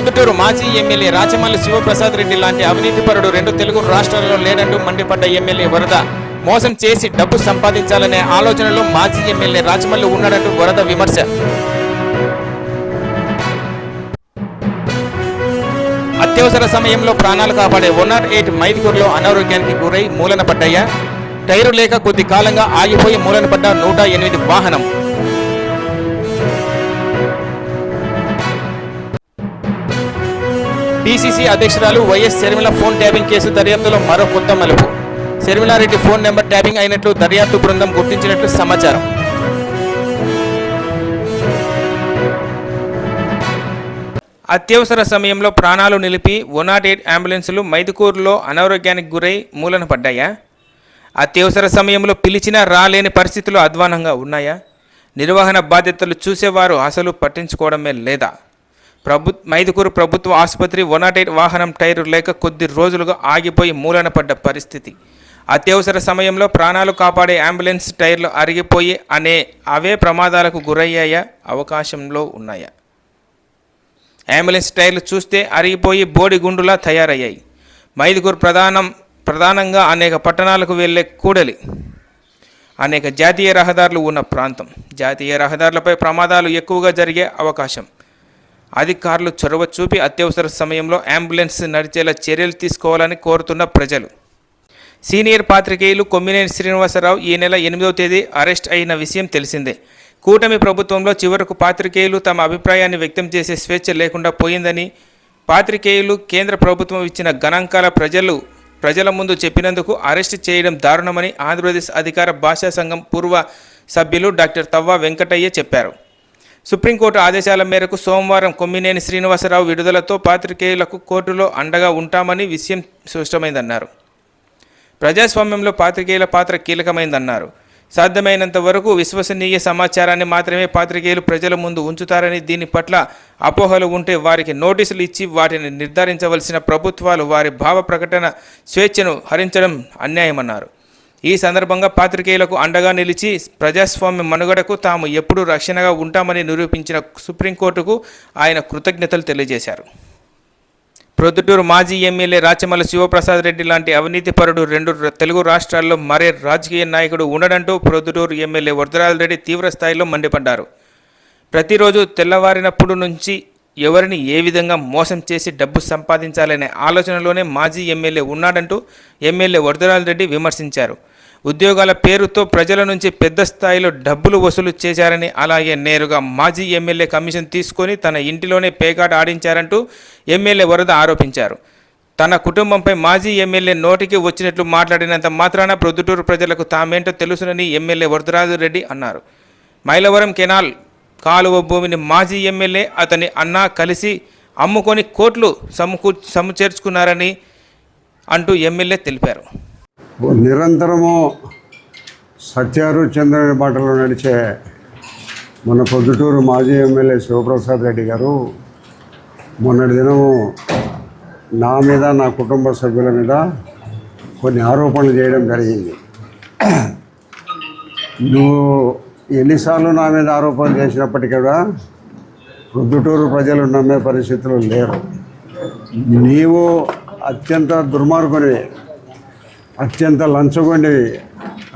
ప్రొద్దుటూరు మాజీ ఎమ్మెల్యే రాచమల్లి శివప్రసాద్ రెడ్డి లాంటి అవినీతిపరుడు రెండు తెలుగు రాష్ట్రాలలో లేడంటూ మండిపడ్డ ఎమ్మెల్యే వరద. మోసం చేసి డబ్బు సంపాదించాలనే ఆలోచనలో మాజీ ఎమ్మెల్యే రాచమల్లి ఉన్నాడంటూ వరద విమర్శ. అత్యవసర సమయంలో ప్రాణాలు కాపాడే వన్ నాట్ ఎయిట్ మైదుకూరులో అనారోగ్యానికి గురై మూలన పడ్డాయ? టైరు లేక కొద్ది కాలంగా ఆగిపోయి మూలన పడ్డ నూట ఎనిమిది వాహనం. డీసీసీ అధ్యక్షురాలు YS Sharmila phone tapping case దర్యాప్తులో మరో కొత్త మలుపు. శర్మిలారెడ్డి ఫోన్ నెంబర్ ట్యాపింగ్ అయినట్లు దర్యాప్తు బృందం గుర్తించినట్లు సమాచారం. అత్యవసర సమయంలో ప్రాణాలు నిలిపి వన్ నాట్ ఎయిట్ అంబులెన్సులు మైదుకూరులో అనారోగ్యానికి గురై మూలన పడ్డాయా? అత్యవసర సమయంలో పిలిచినా రాలేని పరిస్థితులు అధ్వానంగా ఉన్నాయా? నిర్వహణ బాధ్యతలు చూసేవారు అసలు పట్టించుకోవడమే లేదా? ప్రభు మైదుకూరు ప్రభుత్వ ఆసుపత్రి వన్ నాట్ ఎయిట్ వాహనం టైరు లేక కొద్ది రోజులుగా ఆగిపోయి మూలన పడ్డ పరిస్థితి. అత్యవసర సమయంలో ప్రాణాలు కాపాడే అంబులెన్స్ టైర్లు అరిగిపోయి అనే అవే ప్రమాదాలకు గురయ్యాయా అవకాశంలో ఉన్నాయా. అంబులెన్స్ టైర్లు చూస్తే అరిగిపోయి బోడిగుండులా తయారయ్యాయి. మైదుగురు ప్రధానం ప్రధానంగా అనేక పట్టణాలకు వెళ్ళే కూడలి. అనేక జాతీయ రహదారులు ఉన్న ప్రాంతం. జాతీయ రహదారులపై ప్రమాదాలు ఎక్కువగా జరిగే అవకాశం. అధికారులు చొరవ చూపి అత్యవసర సమయంలో అంబులెన్స్ నడిచేలా చర్యలు తీసుకోవాలని కోరుతున్న ప్రజలు. సీనియర్ పాత్రికేయులు కొమ్మినేని శ్రీనివాసరావు ఈ నెల ఎనిమిదవ తేదీ అరెస్ట్ అయిన విషయం తెలిసిందే. కూటమి ప్రభుత్వంలో చివరకు పాత్రికేయులు తమ అభిప్రాయాన్ని వ్యక్తం చేసే స్వేచ్ఛ లేకుండా పోయిందని పాత్రికేయులు కేంద్ర ప్రభుత్వం ఇచ్చిన గణాంకాల ప్రజలు ప్రజల ముందు చెప్పినందుకు అరెస్ట్ చేయడం దారుణమని ఆంధ్రప్రదేశ్ అధికార భాషా సంఘం పూర్వ సభ్యులు డాక్టర్ తవ్వ వెంకటయ్య చెప్పారు. సుప్రీంకోర్టు ఆదేశాల మేరకు సోమవారం కొమ్మినేని శ్రీనివాసరావు విడుదలతో పాత్రికేయులకు కోర్టులో అండగా ఉంటామని విషయం స్పష్టమైందన్నారు. ప్రజాస్వామ్యంలో పాత్రికేయుల పాత్ర కీలకమైందన్నారు. సాధ్యమైనంత వరకు విశ్వసనీయ సమాచారాన్ని మాత్రమే పాత్రికేయులు ప్రజల ముందు ఉంచుతారని దీని పట్ల అపోహలు ఉంటే వారికి నోటీసులు ఇచ్చి వాటిని నిర్ధారించవలసిన ప్రభుత్వాలు వారి భావ ప్రకటన స్వేచ్ఛను హరించడం అన్యాయమన్నారు. ఈ సందర్భంగా పాత్రికేయులకు అండగా నిలిచి ప్రజాస్వామ్య మనుగడకు తాము ఎప్పుడూ రక్షణగా ఉంటామని నిరూపించిన సుప్రీంకోర్టుకు ఆయన కృతజ్ఞతలు తెలియజేశారు. ప్రొద్దుటూరు మాజీ ఎమ్మెల్యే రాచమల్ల శివప్రసాద్ రెడ్డి లాంటి అవినీతిపరుడు రెండు తెలుగు రాష్ట్రాల్లో మరే రాజకీయ నాయకుడు ఉండడంటూ ప్రొద్దుటూరు ఎమ్మెల్యే వరదరాజు రెడ్డి తీవ్ర స్థాయిలో మండిపడ్డారు. ప్రతిరోజు తెల్లవారినప్పుడు నుంచి ఎవరిని ఏ విధంగా మోసం చేసి డబ్బు సంపాదించాలనే ఆలోచనలోనే మాజీ ఎమ్మెల్యే ఉన్నాడంటూ ఎమ్మెల్యే వరదరాజు రెడ్డి విమర్శించారు. ఉద్యోగాల పేరుతో ప్రజల నుంచి పెద్ద స్థాయిలో డబ్బులు వసూలు చేశారని అలాగే నేరుగా మాజీ ఎమ్మెల్యే కమిషన్ తీసుకొని తన ఇంటిలోనే పేకాట ఆడించారంటూ ఎమ్మెల్యే వరద ఆరోపించారు. తన కుటుంబంపై మాజీ ఎమ్మెల్యే నోటికి వచ్చినట్లు మాట్లాడినంత మాత్రాన ప్రొద్దుటూరు ప్రజలకు తామేంటో తెలుసునని ఎమ్మెల్యే వరదరాజు రెడ్డి అన్నారు. మైలవరం కెనాల్ కాలువ భూమిని మాజీ ఎమ్మెల్యే అతని అన్నా కలిసి అమ్ముకొని కోట్లు సమకూ సమచేర్చుకున్నారని అంటూ ఎమ్మెల్యే తెలిపారు. నిరంతరము సత్యారు చంద్రుని బాటలో నడిచే మన పొద్దుటూరు మాజీ ఎమ్మెల్యే శివప్రసాద్ రెడ్డి గారు మొన్నటి దినము నా మీద నా కుటుంబ సభ్యుల మీద కొన్ని ఆరోపణలు చేయడం జరిగింది. నువ్వు ఎన్నిసార్లు నా మీద ఆరోపణలు చేసినప్పటికీ కూడా పొద్దుటూరు ప్రజలు నమ్మే పరిస్థితులు లేరు. నీవు అత్యంత దుర్మార్గునివి. అత్యంత లంచగొండివి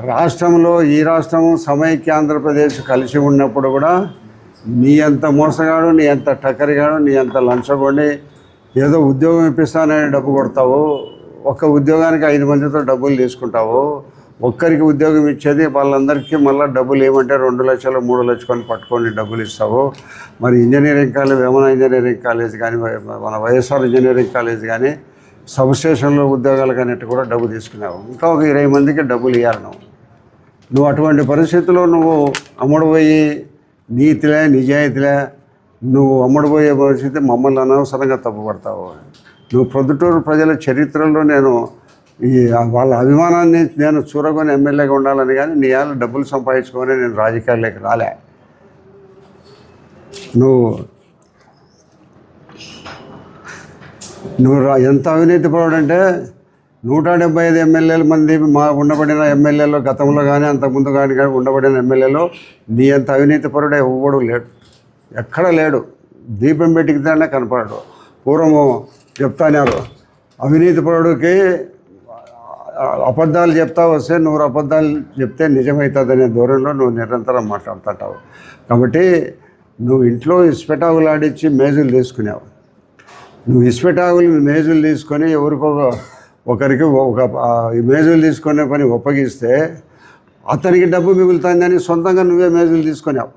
రాష్ట్రంలో ఈ రాష్ట్రం సమైక్య ఆంధ్రప్రదేశ్ కలిసి ఉన్నప్పుడు కూడా నీ అంత మోసగాడు నీ అంత టక్కరిగాడు నీ అంత లంచగొండి. ఏదో ఉద్యోగం ఇప్పిస్తానని డబ్బు కొడతావు ఒక్క ఉద్యోగానికి ఐదు మందితో డబ్బులు తీసుకుంటావు ఒక్కరికి ఉద్యోగం ఇచ్చేది వాళ్ళందరికీ మళ్ళీ డబ్బులు ఏమంటే రెండు లక్షలు మూడు లక్షలు పట్టుకొని డబ్బులు ఇస్తావు. మరి engineering college Vemana engineering college కానీ మన వైఎస్ఆర్ ఇంజనీరింగ్ కాలేజ్ కానీ సబ్ స్టేషన్లో ఉద్యోగాలు కన్నట్టు కూడా డబ్బు తీసుకున్నావు ఇంకా ఒక ఇరవై మందికి డబ్బులు ఇవ్వాలి నువ్వు. నువ్వు అటువంటి పరిస్థితుల్లో నువ్వు అమ్ముడుపోయి నీతిలే నిజాయితీలే నువ్వు అమ్ముడుపోయే పరిస్థితి మమ్మల్ని అనవసరంగా తప్పుపడతావు. నువ్వు ప్రొద్దుటూరు ప్రజల చరిత్రలో నేను ఈ వాళ్ళ అభిమానాన్ని నేను చూరగొని ఎమ్మెల్యేగా ఉండాలని కానీ నీ వాళ్ళు డబ్బులు సంపాదించుకొని నేను రాజకీయాల్లోకి రాలే. నువ్వు నువ్వు రా ఎంత అవినీతిపరుడు అంటే నూట డెబ్బై ఐదు ఎమ్మెల్యేల మంది మా ఉండబడిన ఎమ్మెల్యేలో గతంలో కానీ అంతకుముందు కానీ కానీ ఉండబడిన ఎమ్మెల్యేలో నీ అంత అవినీతిపరుడే ఎవ్వడు లేడు. ఎక్కడ లేడు. దీపం పెట్టికితేనే కనపడడు. పూర్వము చెప్తాన్నారు అవినీతి పరుడికి అబద్ధాలు చెప్తా వస్తే నూరు అబద్ధాలు చెప్తే నిజమవుతుందనే దూరంలో నువ్వు నిరంతరం మాట్లాడుతుంటావు. కాబట్టి నువ్వు ఇంట్లో ఇస్పెటాకులు ఆడించి మేజులు తీసుకునేవు. నువ్వు ఇసుపెటాకులు మేజులు తీసుకొని ఎవరికో ఒకరికి ఒక మేజులు తీసుకునే పని ఒప్పగిస్తే అతనికి డబ్బు మిగులుతుందని సొంతంగా నువ్వే మేజులు తీసుకున్నావు.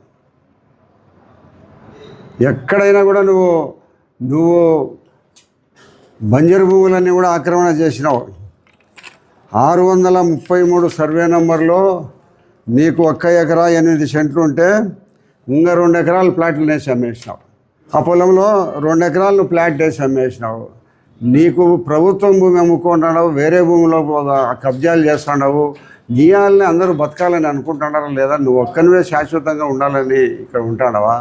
ఎక్కడైనా కూడా నువ్వు నువ్వు బంజరు భూములన్నీ కూడా ఆక్రమణ చేసినావు. ఆరు వందల ముప్పై మూడు సర్వే నంబర్లో నీకు ఒక్క ఎకరా ఎనిమిది సెంట్లు ఉంటే ఇంకా రెండు ఎకరాలు ప్లాట్లు నేసి అమ్మేసినావు. ఆ పొలంలో రెండు ఎకరాలను ప్లాట్ వేసి అమ్మేసినావు. నీకు ప్రభుత్వం భూమి అమ్ముకుంటున్నావు వేరే భూమిలో కబ్జాలు చేస్తున్నావు. నీ వాళ్ళని అందరూ బతకాలని అనుకుంటున్నారా లేదా? నువ్వు ఒక్కనివే శాశ్వతంగా ఉండాలని ఇక్కడ ఉంటాడవా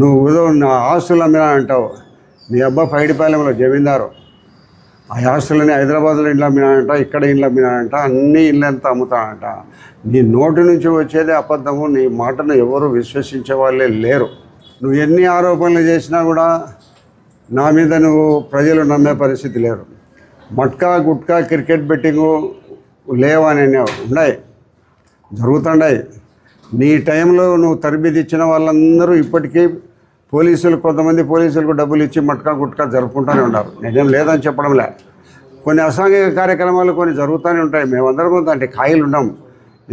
నువ్వు ఏదో నా ఆస్తులు అమ్మినా అంటావు. నీ అబ్బా పైడిపాలెంలో జమీందారు. ఆ ఆస్తులని హైదరాబాద్లో ఇండ్లు అమ్మినానంట ఇక్కడ ఇండ్లు అమ్మినానంట అన్ని ఇల్లు ఎంత అమ్ముతానంట నీ నోటి నుంచి వచ్చేదే అబద్ధము నీ మాటను ఎవరు విశ్వసించే వాళ్ళే లేరు. నువ్వు ఎన్ని ఆరోపణలు చేసినా కూడా నా మీద నువ్వు ప్రజలు నమ్మే పరిస్థితి లేరు. మట్కా గుట్కా క్రికెట్ బెట్టింగు లేవని ఉన్నాయి. జరుగుతుండాయి. నీ టైంలో నువ్వు తరబిది ఇచ్చిన వాళ్ళందరూ ఇప్పటికీ పోలీసులు కొంతమంది పోలీసులకు డబ్బులు ఇచ్చి మట్కా గుట్కా జరుపుకుంటూనే ఉన్నారు. నేనేం లేదని చెప్పడంలే. కొన్ని అసాంఘిక కార్యక్రమాలు కొన్ని జరుగుతూనే ఉంటాయి. మేమందరం అంటే కాయలు ఉన్నాం.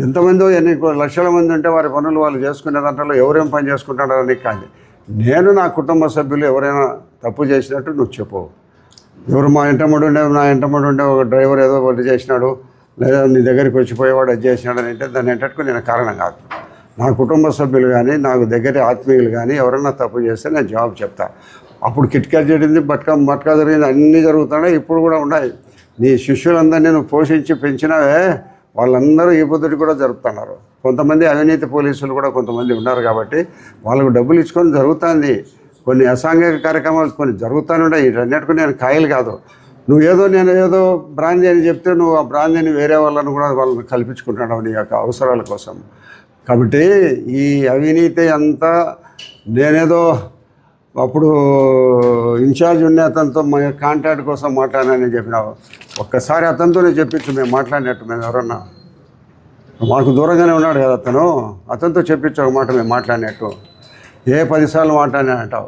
ఎంతమందో ఎన్ని లక్షల మంది ఉంటే వారి పనులు వాళ్ళు చేసుకునే దాంట్లో ఎవరేం పని చేసుకుంటారని కాదు. నేను నా కుటుంబ సభ్యులు ఎవరైనా తప్పు చేసినట్టు నువ్వు చెప్పు. ఎవరు మా ఇంటమ్మడు ఉండే నా ఇంటమ్మడు ఉండే ఒక డ్రైవర్ ఏదో ఒకటి చేసినాడు లేదా నీ దగ్గరికి వచ్చిపోయేవాడు అది చేసినాడు అని అంటే దాన్ని ఏంటట్టుకు నేను కారణం కాదు. నా కుటుంబ సభ్యులు కానీ నాకు దగ్గర ఆత్మీయులు కానీ ఎవరైనా తప్పు చేస్తే నేను జవాబు చెప్తా. అప్పుడు కిట్కా జరిగింది బట్కా మట్కా జరిగింది అన్నీ జరుగుతున్నాయి ఇప్పుడు కూడా ఉన్నాయి. నీ శిష్యులందరినీ నువ్వు పోషించి పెంచినవే వాళ్ళందరూ ఈ పొద్దుటి కూడా జరుపుతున్నారు. కొంతమంది అవినీతి పోలీసులు కూడా కొంతమంది ఉన్నారు కాబట్టి వాళ్ళకు డబ్బులు ఇచ్చుకొని జరుగుతుంది. కొన్ని అసాంఘిక కార్యక్రమాలు కొన్ని జరుగుతూనే ఉన్నాయి. వీటన్నిటికీ నేను కాయలు కాదు. నువ్వు ఏదో నేను ఏదో బ్రాంది అని చెప్తే నువ్వు ఆ బ్రాందీని వేరే వాళ్ళని కూడా వాళ్ళని కల్పించుకుంటున్నావు నీ యొక్క అవసరాల కోసం. కాబట్టి ఈ అవినీతి అంతా నేనేదో అప్పుడు ఇన్ఛార్జ్ ఉండే అతనితో మా కాంటాక్ట్ కోసం మాట్లాడానని చెప్పినావు. ఒక్కసారి అతనితోనే చెప్పించు మేము మాట్లాడినట్టు మేము ఎవరన్నా. మాకు దూరంగానే ఉన్నాడు కదా అతను. అతనితో చెప్పించు ఒక మాట మేము మాట్లాడినట్టు. ఏ పదిసార్లు మాట్లాడినా అంటావు.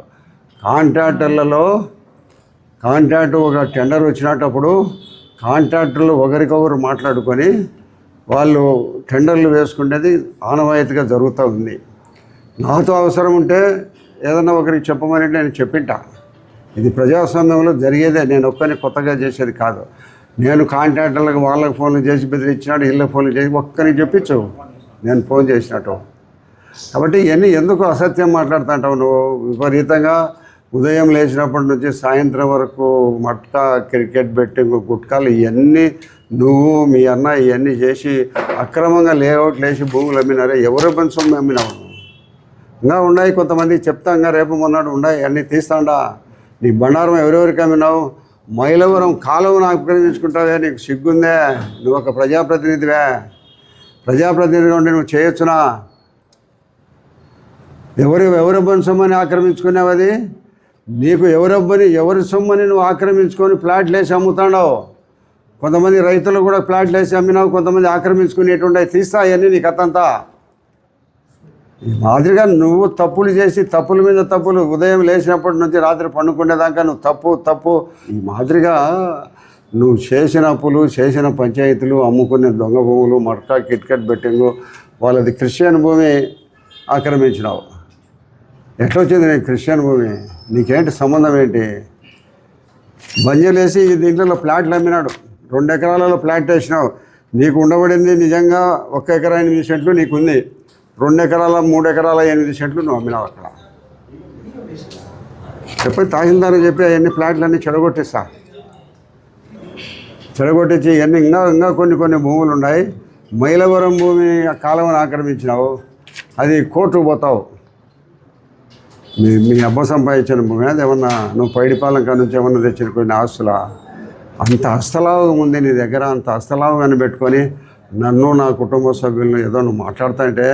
కాంట్రాక్టర్లలో కాంట్రాక్ట్ ఒక టెండర్ వచ్చినప్పుడు కాంట్రాక్టర్లు ఒకరికొకరు మాట్లాడుకొని వాళ్ళు టెండర్లు వేసుకునేది ఆనవాయితీగా జరుగుతూ ఉంది. నాతో అవసరం ఉంటే ఏదన్నా ఒకరికి చెప్పమని నేను చెప్పింటా. ఇది ప్రజాస్వామ్యంలో జరిగేదే నేను ఒక్కని కొత్తగా చేసేది కాదు. నేను కాంట్రాక్టర్లకు వాళ్ళకి ఫోన్లు చేసి బెదిరించినాడు ఇళ్ళకి ఫోన్లు చేసి ఒక్కరికి చెప్పించు. నేను ఫోన్ చేసినట్టు. కాబట్టి ఇవన్నీ ఎందుకు అసత్యం మాట్లాడుతుంటావు నువ్వు? విపరీతంగా ఉదయం లేచినప్పటి నుంచి సాయంత్రం వరకు మట్ట క్రికెట్ బెట్టింగ్ గుట్కాలు ఇవన్నీ నువ్వు మీ అన్న ఇవన్నీ చేసి అక్రమంగా లేఅవుట్ లేచి భూములు అమ్మినారే ఎవరు పంచం అమ్మినావు ఇంకా ఉన్నాయి కొంతమంది చెప్తా ఇంకా రేపు మొన్నడు ఉన్నాయి అన్నీ తీస్తాండా. నీ బండారం ఎవరెవరికి అమ్మినావు? మైలవరం కాలువను ఆక్రమించుకుంటావే నీకు సిగ్గుందే. నువ్వు ఒక ప్రజాప్రతినిధివే. ప్రజాప్రతినిధిగా ఉండి నువ్వు చేయొచ్చునా? ఎవరు ఎవరబ్బని సొమ్మని ఆక్రమించుకున్నావు అది? నీకు ఎవరబ్బని ఎవరి సొమ్మని నువ్వు ఆక్రమించుకొని ప్లాట్లు వేసి అమ్ముతాడావు? కొంతమంది రైతులు కూడా ప్లాట్లు వేసి అమ్మినావు కొంతమంది ఆక్రమించుకునేటువంటి తీస్తా అవన్నీ నీ కథంతా మాదిరిగా నువ్వు తప్పులు చేసి తప్పుల మీద తప్పులు ఉదయం లేచినప్పటి నుంచి రాత్రి పండుకునేదాకా నువ్వు తప్పు తప్పు. ఈ మాదిరిగా నువ్వు చేసిన అప్పులు చేసిన పంచాయతీలు అమ్ముకునే దొంగ భూములు మట్కా కిట్కట్ బెట్టింగు వాళ్ళది క్రిస్టియన్ భూమి ఆక్రమించినావు. ఎట్లా వచ్చింది క్రిస్టియన్ భూమి? నీకేంటి సంబంధం ఏంటి? బంజలేసి దీంట్లో ప్లాట్లు అమ్మినాడు. రెండు ఎకరాలలో ప్లాట్ వేసినావు. నీకు ఉండబడింది నిజంగా ఒక్క ఎకరా ఎనిమిది సెంట్లు నీకుంది. రెండు ఎకరాల మూడు ఎకరాల ఎనిమిది సెంట్లు నువ్వు అమ్మినావు అక్కడ. చెప్పి తహసీల్దార్ చెప్పి అవన్నీ ఫ్లాట్లన్నీ చెడగొట్టిస్తా. చెడగొట్టించి ఇవన్నీ ఇంకా ఇంకా కొన్ని కొన్ని భూములు ఉన్నాయి. మైలవరం భూమి కాలం కాలువను ఆక్రమించినావు. అది కోర్టుకు పోతావు. మీ మీ అబ్బ సంపాదించిన భూమి అది ఏమన్నా నువ్వు పైడిపాలెం కాడ నుంచి ఏమన్నా తెచ్చిన కొన్ని ఆస్తులా? అంత హస్తలాభం ఉంది నీ దగ్గర అంత హస్తలాభం పెట్టుకొని నన్ను నా కుటుంబ సభ్యులను ఏదో నువ్వు మాట్లాడుతుంటే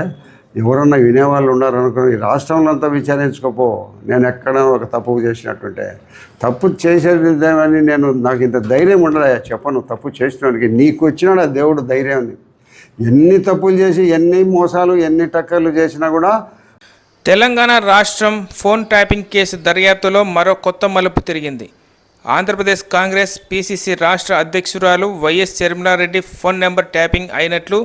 ఎవరన్నా వినేవాళ్ళు ఉన్నారనుకో ఈ రాష్ట్రంలో అంతా విచారించుకోపో. నేను ఎక్కడ ఒక తప్పు చేసినట్టుంటే తప్పు చేసేదేమని నేను నాకు ఇంత ధైర్యం ఉండలే చెప్పను. తప్పు చేసినవాడికి నీకు వచ్చినాడు? ఆ దేవుడు ధైర్యం ఎన్ని తప్పులు చేసి ఎన్ని మోసాలు ఎన్ని టక్కర్లు చేసినా కూడా తెలంగాణ రాష్ట్రం ఫోన్ ట్యాపింగ్ కేసు దర్యాప్తులో మరో కొత్త మలుపు తిరిగింది. ఆంధ్రప్రదేశ్ కాంగ్రెస్ పీసీసీ రాష్ట్ర అధ్యక్షురాలు YS Sharmila Reddy phone number tapping అయినట్లు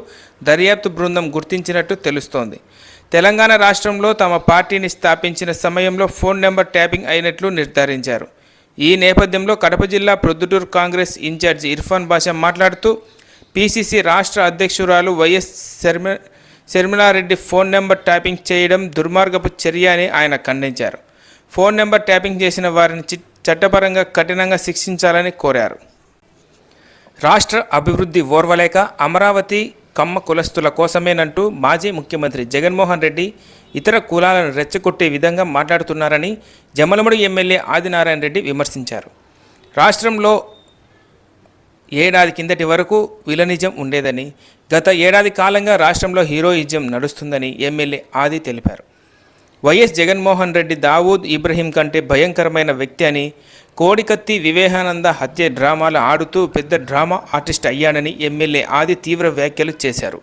దర్యాప్తు బృందం గుర్తించినట్టు తెలుస్తోంది. తెలంగాణ రాష్ట్రంలో తమ పార్టీని స్థాపించిన సమయంలో ఫోన్ నెంబర్ ట్యాపింగ్ అయినట్లు నిర్ధారించారు. ఈ నేపథ్యంలో కడప జిల్లా ప్రొద్దుటూరు కాంగ్రెస్ ఇన్ఛార్జి ఇర్ఫాన్ బాషా మాట్లాడుతూ పీసీసీ రాష్ట్ర అధ్యక్షురాలు YS Sharma Sharmila Reddy phone number tapping చేయడం దుర్మార్గపు చర్య అని ఆయన ఖండించారు. ఫోన్ నెంబర్ ట్యాపింగ్ చేసిన వారిని చిట్ చట్టపరంగా కఠినంగా శిక్షించాలని కోరారు. రాష్ట్ర అభివృద్ధి ఓర్వలేక అమరావతి కమ్మ కులస్తుల కోసమేనంటూ మాజీ ముఖ్యమంత్రి జగన్మోహన్ రెడ్డి ఇతర కులాలను రెచ్చగొట్టే విధంగా మాట్లాడుతున్నారని జమలమడు ఎమ్మెల్యే ఆదినారాయణ రెడ్డి విమర్శించారు. రాష్ట్రంలో ఏడాది కిందటి వరకు విలనిజం ఉండేదని గత ఏడాది కాలంగా రాష్ట్రంలో హీరోయిజం నడుస్తుందని ఎమ్మెల్యే ఆది తెలిపారు. వైఎస్ జగన్మోహన్ రెడ్డి దావూద్ ఇబ్రహీం కంటే భయంకరమైన వ్యక్తి అని కోడికత్తి వివేకానంద హత్య డ్రామాలు ఆడుతూ పెద్ద డ్రామా ఆర్టిస్ట్ అయ్యానని ఎమ్మెల్యే ఆది తీవ్ర వ్యాఖ్యలు చేశారు.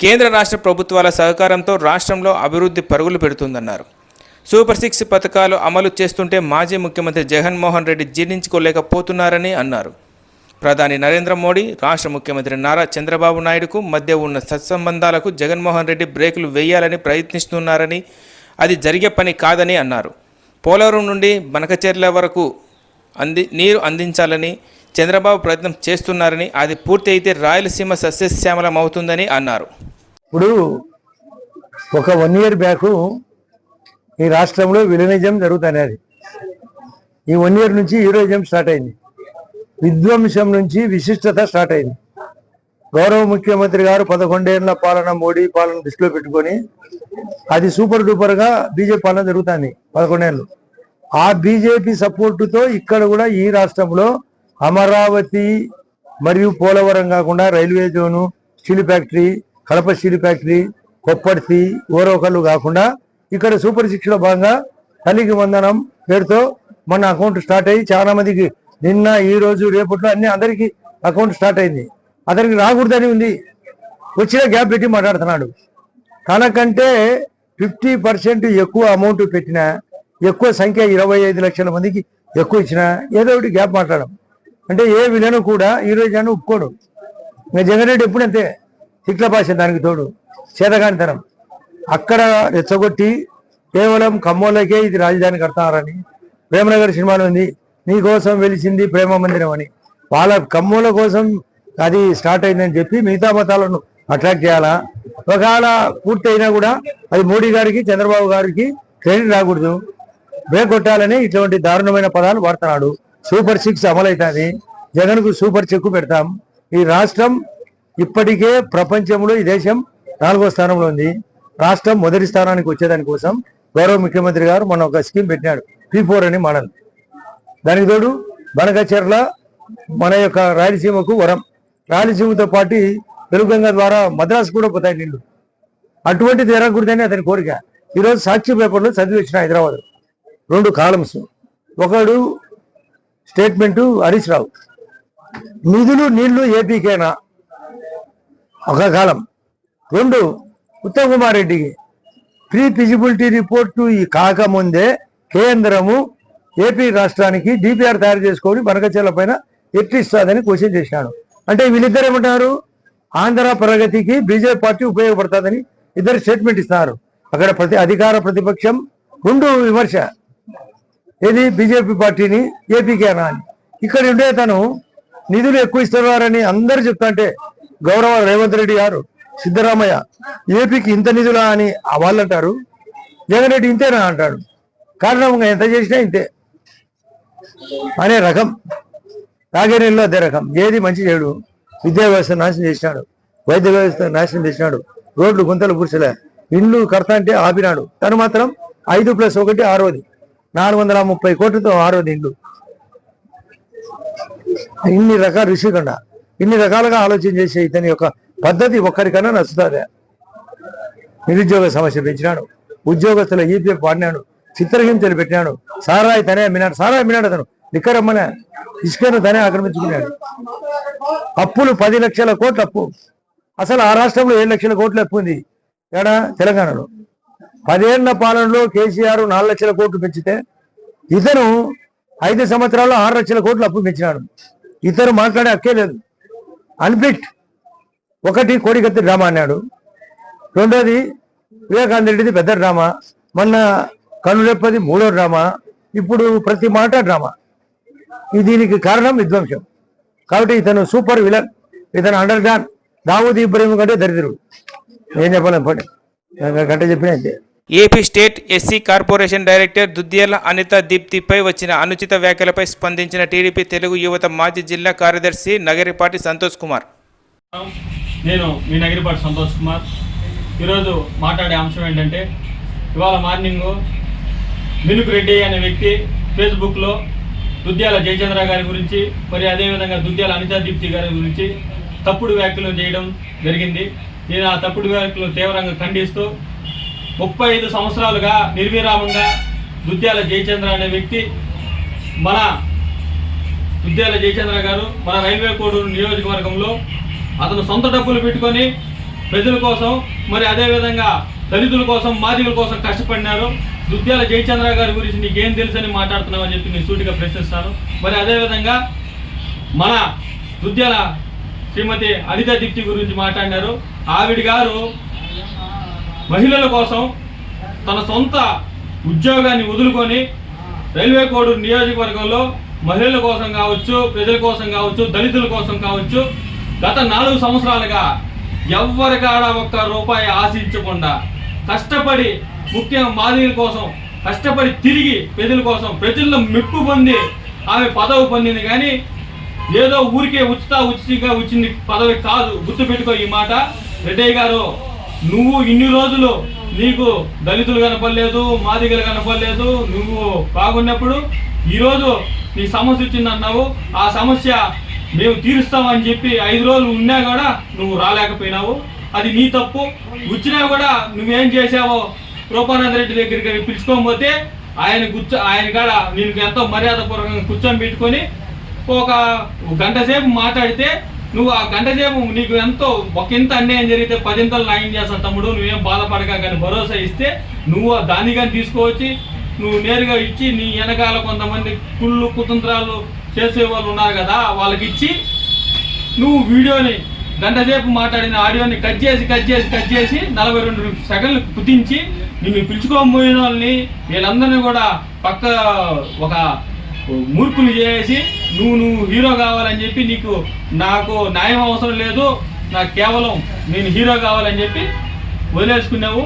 కేంద్ర రాష్ట్ర ప్రభుత్వాల సహకారంతో రాష్ట్రంలో అభివృద్ధి పరుగులు పెడుతుందన్నారు. సూపర్ సిక్స్ పథకాలు అమలు చేస్తుంటే మాజీ ముఖ్యమంత్రి జగన్మోహన్ రెడ్డి జీర్ణించుకోలేకపోతున్నారని అన్నారు. ప్రధాని నరేంద్ర మోడీ రాష్ట్ర ముఖ్యమంత్రి నారా చంద్రబాబు నాయుడుకు మధ్య ఉన్న సత్సంబంధాలకు జగన్మోహన్ రెడ్డి బ్రేకులు వేయాలని ప్రయత్నిస్తున్నారని అది జరిగే పని కాదని అన్నారు. పోలవరం నుండి బనకచెర్ల వరకు అంది నీరు అందించాలని చంద్రబాబు ప్రయత్నం చేస్తున్నారని అది పూర్తి అయితే రాయలసీమ సస్యశ్యామలం అవుతుందని అన్నారు. ఇప్పుడు ఒక వన్ ఇయర్ బ్యాక్ ఈ రాష్ట్రంలో విలనిజం జరుగుతున్నది ఈ వన్ ఇయర్ నుంచి హీరోయిజం స్టార్ట్ అయింది. విధ్వంసం నుంచి విశిష్టత స్టార్ట్ అయింది. గౌరవ ముఖ్యమంత్రి గారు పదకొండేళ్ళ పాలన మోడీ పాలన దృష్టిలో పెట్టుకొని అది సూపర్ డూపర్గా బీజేపీ పాలన జరుగుతుంది పదకొండేళ్ళు. ఆ బీజేపీ సపోర్టుతో ఇక్కడ కూడా ఈ రాష్ట్రంలో అమరావతి మరియు పోలవరం కాకుండా railway zone steel factory Kadapa steel factory Kopparthi ఓరోకళ్ళు కాకుండా ఇక్కడ సూపర్ శిక్షలో భాగంగా తల్లికి వందనం పేరుతో మన అకౌంట్ స్టార్ట్ అయ్యి చాలా మందికి నిన్న ఈ రోజు రేపట్లో అన్ని అందరికీ అకౌంట్ స్టార్ట్ అయింది. అతనికి రాకూడదని ఉంది. వచ్చిన గ్యాప్ పెట్టి మాట్లాడుతున్నాడు. తనకంటే ఫిఫ్టీ పర్సెంట్ ఎక్కువ అమౌంట్ పెట్టినా ఎక్కువ సంఖ్య ఇరవై ఐదు లక్షల మందికి ఎక్కువ ఇచ్చినా ఏదో ఒకటి గ్యాప్ మాట్లాడడం. అంటే ఏ విలను కూడా ఈ రోజు అని ఒప్పుకోడు. ఇంకా జగన్ రెడ్డి ఎప్పుడు అంతే. తిట్ల భాష దానికి తోడు. చేతగానితనం. అక్కడ రెచ్చగొట్టి కేవలం ఖమ్మంలోకే ఇది రాజధాని కడతారని ప్రేమనగర్ సినిమాలో ఉంది. నీ కోసం వెలిసింది ప్రేమ మందిరం అని. వాళ్ళ ఖమ్ముల కోసం అది స్టార్ట్ అయిందని చెప్పి మిగతా మతాలను అట్రాక్ట్ చేయాలా? ఒకవేళ పూర్తి అయినా కూడా అది మోడీ గారికి చంద్రబాబు గారికి క్రెడిట్ రాకూడదు. బ్రేక్ కొట్టాలని ఇటువంటి దారుణమైన పదాలు వాడుతున్నాడు. సూపర్ సిక్స్ అమలవుతుంది జగన్కు సూపర్ చెక్కు పెడతాం. ఈ రాష్ట్రం ఇప్పటికే ప్రపంచంలో ఈ దేశం నాలుగో స్థానంలో ఉంది. రాష్ట్రం మొదటి స్థానానికి వచ్చేదాని కోసం గౌరవ ముఖ్యమంత్రి గారు మొన్న ఒక స్కీమ్ పెట్టినాడు. పీ ఫోర్ అని మోడల్. దానికి తోడు బనకచెర్ల మన యొక్క రాయలసీమకు వరం. రాయలసీమతో పాటు తెలుగుగంగ ద్వారా మద్రాసు కూడా పోతాయి నీళ్ళు. అటువంటిది జరగకూడదని అతని కోరిక. ఈరోజు సాక్షి పేపర్లో చదివి వచ్చిన హైదరాబాద్. రెండు కాలమ్స్. ఒకడు స్టేట్మెంటు హరీష్ రావు. నిధులు నీళ్ళు ఏపీకేనా? ఒక కాలం. రెండు ఉత్తమ్ కుమార్ రెడ్డికి. ప్రీ ఫిజిబిలిటీ రిపోర్టు ఈ కాకముందే కేంద్రము ఏపీ రాష్ట్రానికి డిపిఆర్ తయారు చేసుకొని బనకచెల్ల పైన ఎట్టిస్తుందని క్వశ్చన్ చేశాడు. అంటే వీళ్ళిద్దరు ఏమంటారు ఆంధ్ర ప్రగతికి బీజేపీ పార్టీ ఉపయోగపడుతుందని ఇద్దరు స్టేట్మెంట్ ఇస్తున్నారు. అక్కడ ప్రతి అధికార ప్రతిపక్షం రెండు విమర్శ. ఏది? బీజేపీ పార్టీని ఏపీకి అనా అని. ఇక్కడ ఉండే తను నిధులు ఎక్కువ ఇస్తున్నారని అందరు చెప్తాంటే గౌరవ రేవంత్ రెడ్డి గారు సిద్ధరామయ్య ఏపీకి ఇంత నిధులా అని ఆ వాళ్ళు అంటారు. జగన్ రెడ్డి ఇంతేనా అంటాడు కారణంగా ఎంత చేసినా ఇంతే. అనే రకం. తాగేనీళ్ళు అదే రకం ఏది మంచి చేయడు విద్యా వ్యవస్థ నాశనం చేసినాడు. వైద్య వ్యవస్థ నాశనం చేసినాడు. రోడ్లు గుంతలు గుడిసెలే ఇండ్లు కడతా అంటే ఆపినాడు. తను మాత్రం ఐదు ప్లస్ ఒకటి ఆరోది. నాలుగు వందల ముప్పై కోట్లతో ఆరోది ఇండ్లు ఇన్ని రకాల రిషికండ ఇన్ని రకాలుగా ఆలోచన చేసే ఇతని యొక్క పద్ధతి ఒక్కరికన్నా నచ్చుతుంది. నిరుద్యోగ సమస్య పెంచినాడు. ఉద్యోగస్తుల ఈపీఎఫ్ వాడినాడు. చిత్రహింసలు పెట్టినాడు. సారాయి తనే అమ్మినాడు. సారాయి అమ్మినాడు అతను. లిక్కరమ్మనే ఇసుకను తనే ఆక్రమించుకున్నాడు. అప్పులు పది లక్షల కోట్ల అప్పు. అసలు ఆ రాష్ట్రంలో ఏడు లక్షల కోట్లు అప్పు ఉంది. ఏడా? తెలంగాణలో. పదేళ్ళ పాలనలో కేసీఆర్ నాలుగు లక్షల కోట్లు పెంచితే ఇతను ఐదు సంవత్సరాల్లో ఆరు లక్షల కోట్లు అప్పు పెంచినాడు. ఇతను మాట్లాడే హక్కే లేదు. అన్ఫిట్. ఒకటి కోడికత్తి డ్రామా అన్నాడు. రెండోది వివేకానంద రెడ్డిది పెద్ద డ్రామా. మొన్న కనురెప్పది మూడో డ్రామా. ఇప్పుడు ప్రతి మాట డ్రామా. దీనికి కారణం విధ్వంసం. కాబట్టి ఇతను సూపర్ విలన్ ఇతను అండర్ డాన్ దావూద్ ఇబ్రహీం కంటే దరిద్రుడు. ఏం చెప్పాలి చెప్పండి? గంట చెప్పిన AP state SC corporation director Duddela Anitha దీప్తిపై వచ్చిన అనుచిత వ్యాఖ్యలపై స్పందించిన టీడీపీ తెలుగు యువత మాజీ జిల్లా కార్యదర్శి నగరిపాటి సంతోష్ కుమార్. నేను మీ నగిరిపాటి సంతోష్ కుమార్. ఈరోజు మాట్లాడే అంశం ఏంటంటే ఇవాళ మార్నింగ్ మినుకు రెడ్డి అనే వ్యక్తి ఫేస్బుక్లో దుద్యాల జయచంద్ర గారి గురించి మరి అదేవిధంగా దుద్యాల అనితా దీప్తి గారి గురించి తప్పుడు వ్యాఖ్యలు చేయడం జరిగింది. నేను ఆ తప్పుడు వ్యాఖ్యలు తీవ్రంగా ఖండిస్తూ ముప్పై ఐదు సంవత్సరాలుగా నిర్విరామంగా దుద్యాల జయచంద్ర అనే వ్యక్తి మన దుద్యాల జయచంద్ర గారు మన రైల్వే కోడూరు నియోజకవర్గంలో అతను సొంత డబ్బులు పెట్టుకొని ప్రజల కోసం మరి అదేవిధంగా దళితుల కోసం మాదిగల కోసం కష్టపడినారు. దుద్యాల జయచంద్ర గారి గురించి నీకేం తెలుసని మాట్లాడుతున్నావని చెప్పి నేను సూటిగా ప్రశ్నిస్తాను. మరి అదేవిధంగా మన దుద్యాల శ్రీమతి అనిత దీప్తి గురించి మాట్లాడినారు. ఆవిడ గారు మహిళల కోసం తన సొంత ఉద్యోగాన్ని వదులుకొని రైల్వే కోడు నియోజకవర్గంలో మహిళల కోసం కావచ్చు ప్రజల కోసం కావచ్చు దళితుల కోసం కావచ్చు గత నాలుగు సంవత్సరాలుగా ఎవ్వరికాడ ఒక్క రూపాయి ఆశించకుండా కష్టపడి ముఖ్యంగా మాదిగల కోసం కష్టపడి తిరిగి ప్రజల కోసం ప్రజల్లో మెప్పు పొంది ఆమె పదవి పొందింది కానీ ఏదో ఊరికే ఉచిత ఉచితంగా వచ్చింది పదవి కాదు. గుర్తుపెట్టుకో ఈ మాట. రెడ్డయ్య గారు నువ్వు ఇన్ని రోజులు నీకు దళితులు కనపడలేదు మాదిగలు కనపడలేదు నువ్వు బాగున్నప్పుడు ఈరోజు నీ సమస్య వచ్చిందన్నావు ఆ సమస్య మేము తీరుస్తామని చెప్పి ఐదు రోజులు ఉన్నా కూడా నువ్వు రాలేకపోయినావు. అది నీ తప్పు. వచ్చినా కూడా నువ్వేం చేసావో రూపానంద రెడ్డి దగ్గరికి పిలుచుకోకపోతే ఆయన కూర్చో ఆయన కాడ నేను ఎంతో మర్యాదపూర్వకంగా కూర్చొని పెట్టుకొని ఒక గంట సేపు మాట్లాడితే నువ్వు ఆ గంట సేపు నీకు ఎంతో ఒక ఇంత అన్యాయం జరిగితే పదింతలు న్యాయం చేస్తాను తమ్ముడు? నువ్వేం బాధపడక కానీ భరోసా ఇస్తే నువ్వు దాన్ని కానీ తీసుకోవచ్చి నువ్వు నేరుగా ఇచ్చి నీ వెనకాల కొంతమంది కుళ్ళు కుతంత్రాలు చేసే వాళ్ళు ఉన్నారు కదా వాళ్ళకి ఇచ్చి నువ్వు వీడియోని గంట సేపు మాట్లాడిన ఆడియోని కట్ చేసి కట్ చేసి కట్ చేసి నలభై రెండు సెకండ్లు కుదించి నిన్ను పిలుచుకోబోయిన వాళ్ళని వీళ్ళందరినీ కూడా పక్క ఒక మూర్ఖులు చేసి నువ్వు నువ్వు హీరో కావాలని చెప్పి నీకు నాకు న్యాయం అవసరం లేదు నాకు కేవలం నేను హీరో కావాలని చెప్పి వదిలేసుకున్నావు.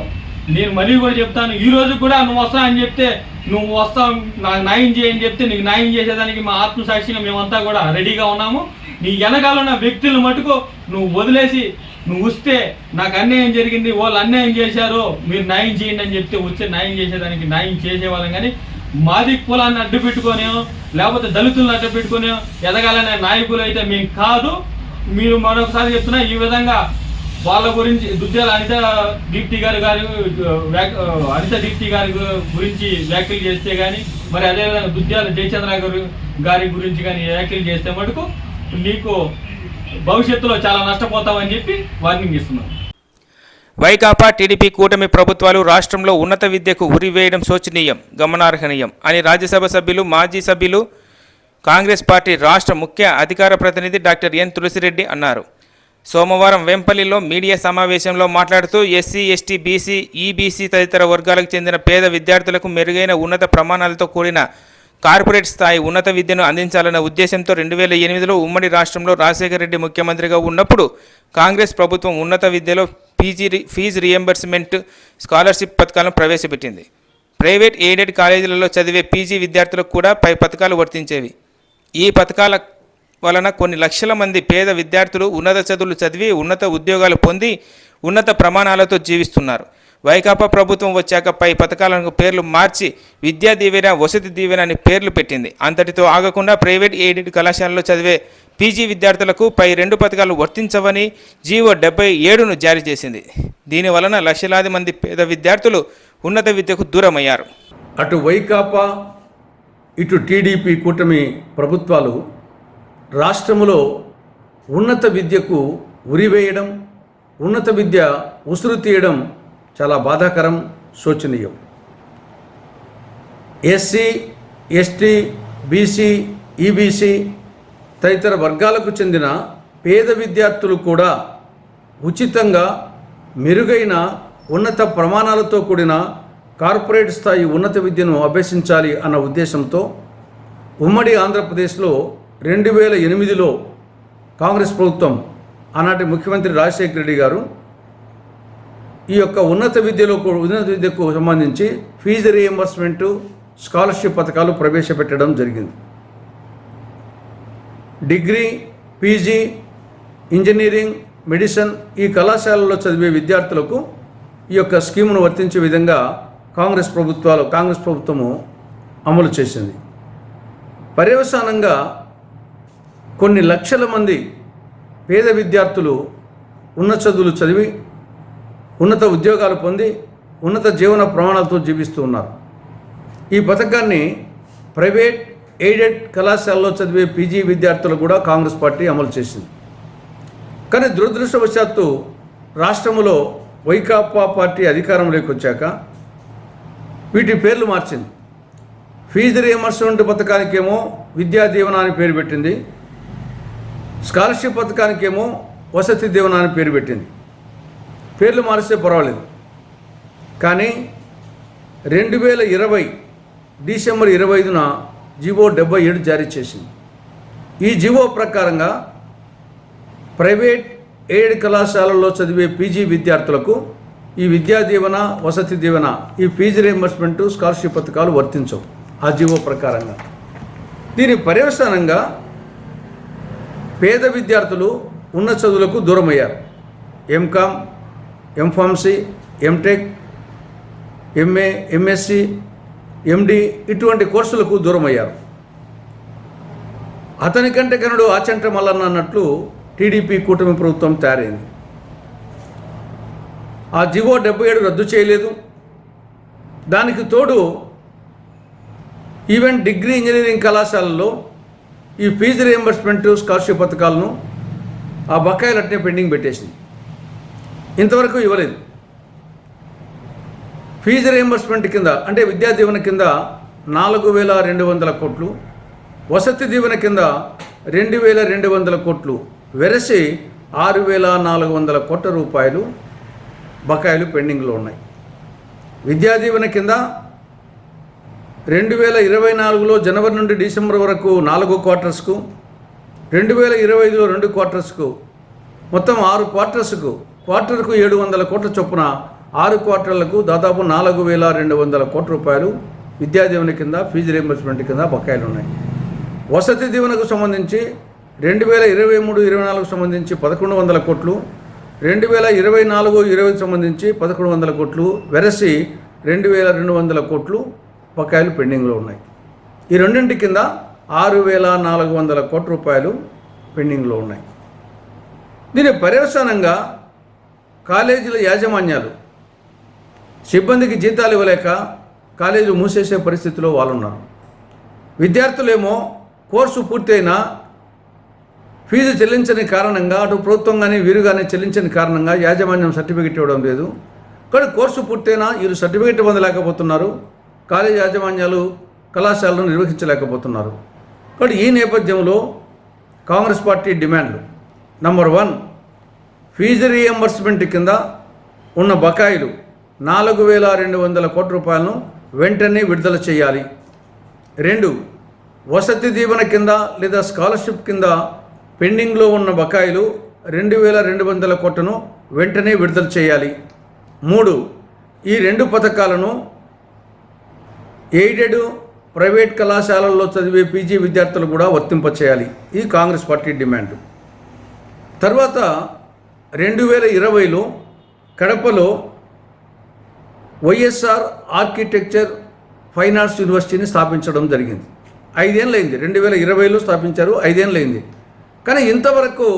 నేను మళ్ళీ కూడా చెప్తాను ఈ రోజు కూడా నువ్వు వస్తా అని చెప్తే నువ్వు వస్తావు నాకు న్యాయం చేయని చెప్తే నీకు న్యాయం చేసేదానికి మా ఆత్మసాక్షిగా మేమంతా కూడా రెడీగా ఉన్నాము. నీ వెనకాల ఉన్న వ్యక్తులు మటుకు నువ్వు వదిలేసి నువ్వు వస్తే నాకు అన్యాయం జరిగింది వాళ్ళు అన్యాయం చేశారు మీరు న్యాయం చేయండి అని చెప్తే వస్తే న్యాయం చేసేదానికి న్యాయం చేసేవాళ్ళం కానీ మాది కులాన్ని అడ్డు పెట్టుకొని లేకపోతే దళితులను అడ్డు పెట్టుకొని ఎదగాలనే నాయకులు అయితే మేము కాదు. మీరు మరొకసారి చెప్తున్నా ఈ విధంగా వాళ్ళ గురించి దుద్యాల అనిత దీప్తి గారు గారు వ్యాక్- అనిత దీప్తి గారి గురించి వ్యాఖ్యలు చేస్తే కానీ మరి అదేవిధంగా దుద్యాల జయచంద్ర గారు గారి గురించి కానీ వ్యాఖ్యలు చేస్తే మటుకు నీకు భవిష్యత్తులో చాలా నష్టపోతామని చెప్పి వార్నింగ్ ఇస్తున్నాను వైకాపా టీడీపీ కూటమి ప్రభుత్వాలు రాష్ట్రంలో ఉన్నత విద్యకు ఉరివేయడం శోచనీయం గమనార్హనీయం అని రాజ్యసభ సభ్యులు మాజీ సభ్యులు కాంగ్రెస్ పార్టీ రాష్ట్ర ముఖ్య అధికార ప్రతినిధి డాక్టర్ ఎన్ తులసిరెడ్డి అన్నారు. సోమవారం వెంపల్లిలో మీడియా సమావేశంలో మాట్లాడుతూ ఎస్సీ ఎస్టీ బీసీ ఈబీసీ తదితర వర్గాలకు చెందిన పేద విద్యార్థులకు మెరుగైన ఉన్నత ప్రమాణాలతో కూడిన కార్పొరేట్ స్థాయి ఉన్నత విద్యను అందించాలన్న ఉద్దేశంతో రెండు వేల ఎనిమిదిలో ఉమ్మడి రాష్ట్రంలో రాజశేఖర రెడ్డి ముఖ్యమంత్రిగా ఉన్నప్పుడు కాంగ్రెస్ ప్రభుత్వం ఉన్నత విద్యలో పీజీ ఫీజు రియంబర్స్మెంట్ స్కాలర్షిప్ పథకాలను ప్రవేశపెట్టింది. ప్రైవేట్ ఎయిడెడ్ కాలేజీలలో చదివే పీజీ విద్యార్థులకు కూడా పై పథకాలు వర్తించేవి. ఈ పథకాల వలన కొన్ని లక్షల మంది పేద విద్యార్థులు ఉన్నత చదువులు చదివి ఉన్నత ఉద్యోగాలు పొంది ఉన్నత ప్రమాణాలతో జీవిస్తున్నారు. వైకాపా ప్రభుత్వం వచ్చాక పై పథకాలకు పేర్లు మార్చి విద్యా దీవెన వసతి దీవెన అని పేర్లు పెట్టింది. అంతటితో ఆగకుండా ప్రైవేట్ ఎయిడెడ్ కళాశాలలో చదివే పీజీ విద్యార్థులకు పై రెండు పథకాలు వర్తించవని జీవో డెబ్బై ఏడును జారీ చేసింది. దీని వలన లక్షలాది మంది పేద విద్యార్థులు ఉన్నత విద్యకు దూరమయ్యారు. అటు వైకాపా ఇటు టీడీపీ కూటమి ప్రభుత్వాలు రాష్ట్రములో ఉన్నత విద్యకు ఉరివేయడం ఉన్నత విద్య ఉసురు తీయడం చాలా బాధాకరం శోచనీయం. ఎస్సీ ఎస్టీ బీసీ ఈబీసీ తదితర వర్గాలకు చెందిన పేద విద్యార్థులు కూడా ఉచితంగా మెరుగైన ఉన్నత ప్రమాణాలతో కూడిన కార్పొరేట్ స్థాయి ఉన్నత విద్యను అభ్యసించాలి అన్న ఉద్దేశంతో ఉమ్మడి ఆంధ్రప్రదేశ్లో రెండు వేల ఎనిమిదిలో కాంగ్రెస్ ప్రభుత్వం ఆనాటి ముఖ్యమంత్రి రాజశేఖర రెడ్డి గారు ఈ యొక్క ఉన్నత విద్యలో ఉన్నత విద్యకు సంబంధించి ఫీజు రీఎంబర్స్మెంటు స్కాలర్షిప్ పథకాలు ప్రవేశపెట్టడం జరిగింది. డిగ్రీ పీజీ ఇంజనీరింగ్ మెడిసిన్ ఈ కళాశాలలో చదివే విద్యార్థులకు ఈ యొక్క స్కీమును వర్తించే విధంగా కాంగ్రెస్ ప్రభుత్వాలు కాంగ్రెస్ ప్రభుత్వము అమలు చేసింది. పర్యవసానంగా కొన్ని లక్షల మంది పేద విద్యార్థులు ఉన్న చదువులు చదివి ఉన్నత ఉద్యోగాలు పొంది ఉన్నత జీవన ప్రమాణాలతో జీవిస్తూ ఉన్నారు. ఈ పథకాన్ని ప్రైవేట్ ఎయిడెడ్ కళాశాలలో చదివే పీజీ విద్యార్థులు కూడా కాంగ్రెస్ పార్టీ అమలు చేసింది. కానీ దురదృష్టవశాత్తు రాష్ట్రంలో వైకాపా పార్టీ అధికారంలోకి వచ్చాక వీటి పేర్లు మార్చింది. ఫీజు రియంబర్స్మెంట్ పథకానికేమో విద్యా దీవెన అని పేరు పెట్టింది. స్కాలర్షిప్ పథకానికేమో వసతి దీవెన అని పేరు పెట్టింది. పేర్లు మారిస్తే పర్వాలేదు. కానీ రెండు వేల ఇరవై డిసెంబర్ ఇరవై ఐదున జివో డెబ్బై ఏడు జారీ చేసింది. ఈ జివో ప్రకారంగా ప్రైవేట్ ఎయిడ్ కళాశాలల్లో చదివే పీజీ విద్యార్థులకు ఈ విద్యా దీవెన వసతి దీవెన ఈ ఫీజు రియంబర్స్మెంట్ స్కాలర్షిప్ పథకాలు వర్తించవు. ఆ జీవో ప్రకారంగా. దీని పర్యవసానంగా పేద విద్యార్థులు ఉన్న చదువులకు దూరమయ్యారు. MCom M pharmacy MTech MA MSc MD ఇటువంటి కోర్సులకు దూరం అయ్యారు అతనికంటే కనుడు ఆచంట మల్లన్న అన్నట్లు టీడీపీ కూటమి ప్రభుత్వం తయారైంది. ఆ జివో డెబ్బై ఏడు రద్దు చేయలేదు. దానికి తోడు ఈవెన్ డిగ్రీ ఇంజనీరింగ్ కళాశాలలో ఈ ఫీజు రియంబర్స్మెంట్ స్కాలర్షిప్ పథకాలను ఆ బకాయిలు అట్నే పెండింగ్ పెట్టేసింది. ఇంతవరకు ఇవ్వలేదు. ఫీజు రియంబర్స్మెంట్ కింద అంటే విద్యా దీవెన కింద నాలుగు వేల రెండు వందల కోట్లు వసతి దీవెన కింద రెండు వేల రెండు వందల కోట్లు వెరసి ఆరు వేల నాలుగు వందల కోట్ల రూపాయలు బకాయిలు పెండింగ్లో ఉన్నాయి. విద్యా దీవెన కింద రెండు వేల ఇరవై నాలుగులో జనవరి నుండి డిసెంబర్ వరకు నాలుగు క్వార్టర్స్కు రెండు వేల ఇరవై ఐదులో రెండు క్వార్టర్స్కు మొత్తం ఆరు క్వార్టర్స్కు క్వార్టర్కు ఏడు వందల కోట్ల చొప్పున ఆరు క్వార్టర్లకు దాదాపు నాలుగు వేల రెండు వందల కోట్ల రూపాయలు విద్యా దీవెన కింద ఫీజు రియంబర్స్మెంట్ కింద బకాయిలు ఉన్నాయి వసతి దీవెనకు సంబంధించి రెండు వేల ఇరవై మూడు ఇరవై నాలుగు సంబంధించి పదకొండు వందల కోట్లు రెండు వేల ఇరవై నాలుగు ఇరవై సంబంధించి పదకొండు వందల కోట్లు వెరసి రెండు వేల రెండు వందల కోట్లు బకాయిలు పెండింగ్లో ఉన్నాయి. ఈ రెండింటి కింద ఆరు వేల నాలుగు వందల కోట్ల రూపాయలు పెండింగ్లో ఉన్నాయి. దీని పర్యవసానంగా కాలేజీల యాజమాన్యాలు సిబ్బందికి జీతాలు ఇవ్వలేక కాలేజీలు మూసేసే పరిస్థితిలో వాళ్ళు ఉన్నారు విద్యార్థులేమో కోర్సు పూర్తయినా ఫీజు చెల్లించని కారణంగా అటు ప్రభుత్వం కానీ వీరు కానీ చెల్లించని కారణంగా యాజమాన్యం సర్టిఫికెట్ ఇవ్వడం లేదు. కానీ కోర్సు పూర్తయినా వీరు సర్టిఫికెట్ పొందలేకపోతున్నారు. కాలేజీ యాజమాన్యాలు కళాశాలను నిర్వహించలేకపోతున్నారు. కాబట్టి ఈ నేపథ్యంలో కాంగ్రెస్ పార్టీ డిమాండ్లు. నంబర్ వన్ ఫీజు రీఎంబర్స్మెంట్ కింద ఉన్న బకాయిలు నాలుగు వేల రెండు వందల కోట్ల రూపాయలను వెంటనే విడుదల చేయాలి. రెండు వసతి దీవెన కింద లేదా స్కాలర్షిప్ కింద పెండింగ్లో ఉన్న బకాయిలు రెండు వేల రెండు వందల కోట్లను వెంటనే విడుదల చేయాలి. మూడు ఈ రెండు పథకాలను ఎయిడెడ్ ప్రైవేట్ కళాశాలల్లో చదివే పీజీ విద్యార్థులు కూడా వర్తింపచేయాలి. ఈ కాంగ్రెస్ పార్టీ డిమాండ్. తర్వాత రెండు వేల ఇరవైలో కడపలో వైఎస్ఆర్ ఆర్కిటెక్చర్ ఫైన్ ఆర్ట్స్ యూనివర్సిటీని స్థాపించడం జరిగింది. ఐదేళ్ళైంది రెండు వేల ఇరవైలో స్థాపించారు. ఐదేళ్ళైంది కానీ ఇంతవరకు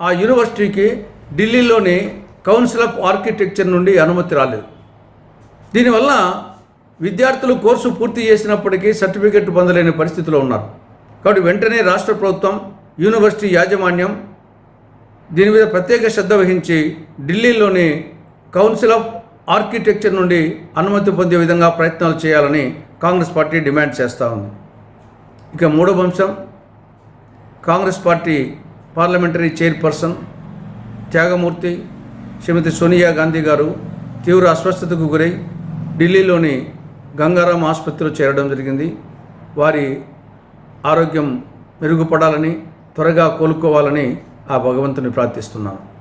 ఆ యూనివర్సిటీకి ఢిల్లీలోని కౌన్సిల్ ఆఫ్ ఆర్కిటెక్చర్ నుండి అనుమతి రాలేదు. దీనివల్ల విద్యార్థులు కోర్సు పూర్తి చేసినప్పటికీ సర్టిఫికెట్ పొందలేని పరిస్థితిలో ఉన్నారు. కాబట్టి వెంటనే రాష్ట్ర ప్రభుత్వం యూనివర్సిటీ యాజమాన్యం దీని మీద ప్రత్యేక శ్రద్ధ వహించి ఢిల్లీలోని కౌన్సిల్ ఆఫ్ ఆర్కిటెక్చర్ నుండి అనుమతి పొందే విధంగా ప్రయత్నాలు చేయాలని కాంగ్రెస్ పార్టీ డిమాండ్ చేస్తూ ఉంది. ఇక మూడవ అంశం కాంగ్రెస్ పార్టీ పార్లమెంటరీ చైర్పర్సన్ త్యాగమూర్తి శ్రీమతి సోనియా గాంధీ గారు తీవ్ర అస్వస్థతకు గురై ఢిల్లీలోని గంగారాం ఆసుపత్రిలో చేరడం జరిగింది. వారి ఆరోగ్యం మెరుగుపడాలని త్వరగా కోలుకోవాలని ఆ భగవంతుని ప్రార్థిస్తున్నాను.